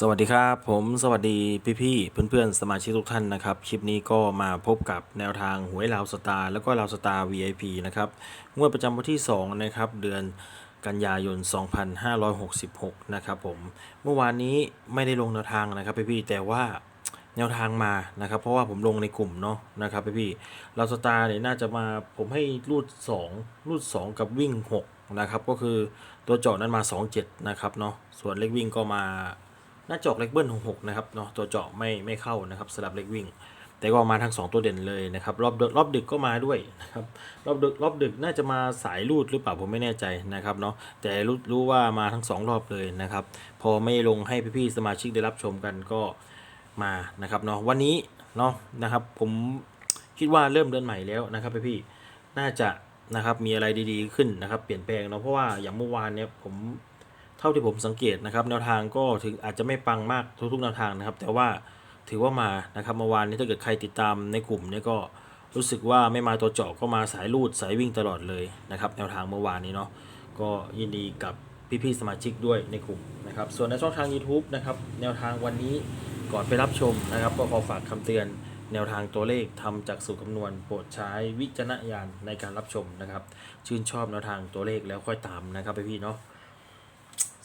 สวัสดีครับ ผมสวัสดีพี่ๆเพื่อนๆ สมาชิกทุกท่านนะครับ คลิปนี้ก็มาพบกับแนวทางหวยลาวสตาร์แล้วก็ลาวสตาร์ VIP นะครับงวดประจำวันที่ 2 นะครับ เดือนกันยายน 2566 นะครับผมเมื่อวานนี้ไม่ได้ลงแนวทางนะครับพี่ๆแต่ว่าแนวทางมานะครับ เพราะว่าผมลงในกลุ่มเนาะนะครับพี่ๆลาวสตาร์เนี่ยน่าจะมาผมให้รูด 2 รูด 2 กับวิ่ง 6 นะครับ ก็คือตัวเจาะนั้นมา 27 นะครับเนาะส่วนเลขวิ่งก็มา หน้าจอกเล็กเบิ้ลหกนะครับเนาะตัวเจาะไม่ไม่เข้านะครับสลับเล็กวิ่ง แต่ก็มาทั้ง 2 ตัวเด่นเลยนะครับรอบดึกรอบดึกก็มาด้วยนะครับรอบดึกรอบดึกน่าจะมาสายรูดหรือเปล่าผมไม่แน่ใจนะครับเนาะแต่รู้รู้ว่ามาทั้ง 2 รอบเลยนะครับพอไม่ลงให้พี่ๆสมาชิกได้รับชมกันก็มานะครับเนาะวันนี้เนาะนะครับผมคิดว่าเริ่มเดือนใหม่แล้วนะครับพี่ๆน่าจะนะครับมีอะไรดีๆขึ้นนะครับเปลี่ยนแปลงเนาะเพราะว่าอย่างเมื่อวานเนี่ยผม เท่าที่ผมสังเกตนะครับแนวทางก็ถึงอาจจะไม่ปังมากทุกๆแนวทางนะครับ แต่ว่าถือว่ามานะครับเมื่อวานนี้ถ้าเกิดใครติดตามในกลุ่มเนี่ยก็รู้สึกว่าไม่มาตัวเจาะก็มาสายลูดสายวิ่งตลอดเลยนะครับแนวทางเมื่อวานนี้เนาะก็ยินดีกับพี่ๆสมาชิกด้วยในกลุ่มนะครับส่วนในช่องทาง YouTube นะครับแนวทางวันนี้ก่อนไปรับชมนะครับ ก็ขอฝากคำเตือนแนวทางตัวเลขทำจากสูตรคำนวณโปรดใช้วิจารณญาณในการรับชมนะครับ ชื่นชอบแนวทางตัวเลขแล้วค่อยตามนะครับพี่ๆเนาะ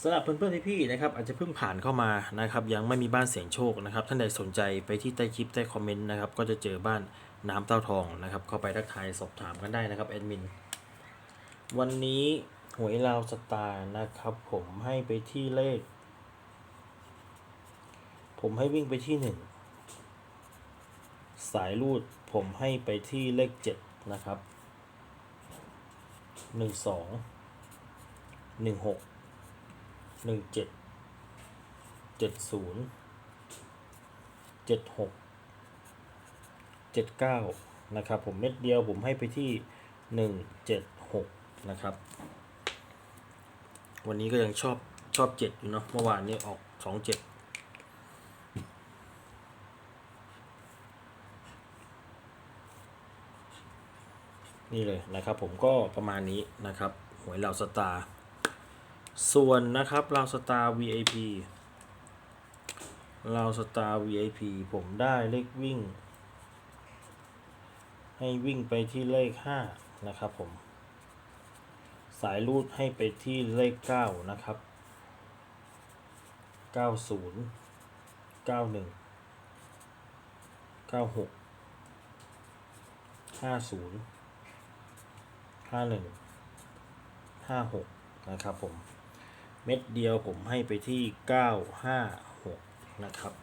สำหรับเพื่อนๆพี่ๆนะครับอาจจะเพิ่งผ่านเข้ามานะครับยังไม่มีบ้านเสียงโชคนะครับท่านใดสนใจไปที่ใต้คลิปใต้คอมเมนต์นะครับก็จะเจอบ้านน้ำเต้าทองนะครับเข้าไปทักทายสอบถามกันได้นะครับแอดมินวันนี้หวยลาวสตาร์นะครับผมให้ไปที่เลข ผมให้วิ่งไปที่หนึ่งสายรูดผมให้ไปที่เลขเจ็ดนะครับหนึ่งสองหนึ่งหก หนึ่งเจ็ดเจ็ดศูนย์เจ็ดหกเจ็ดเก้านะครับผมเม็ดเดียวผมให้ไปที่หนึ่งเจ็ดหกนะครับ วันนี้ก็ยังชอบชอบเจ็ดอยู่เนาะเมื่อวานนี้ออกสองเจ็ดนี่เลยนะครับผมก็ประมาณนี้นะครับหวยเหล่าสตาร์ ส่วนนะครับเราสตาร์ VIP เราสตาร์ VIP ผมได้เลขวิ่ง ให้วิ่งไปที่เลข 5 นะครับผม สายรูดให้ไปที่เลข 9 นะครับ 90 91 96 50 51 56 นะครับผม ม็ดเดียวผมให้ไปที่ 956 นะครับ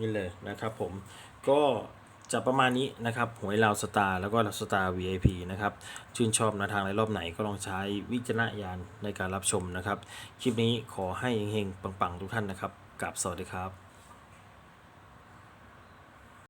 นี่เลยนะครับผมก็ จะประมาณนี้นะครับหวยลาวสตาร์แล้วก็ลาวสตาร์ VIP นะครับชื่นชอบแนะทางในรอบไหนก็ลองใช้วิจารณญาณในการรับชมนะครับ คลิปนี้ขอให้เฮงๆปังๆ ทุกท่านนะครับกับสวัสดีครับ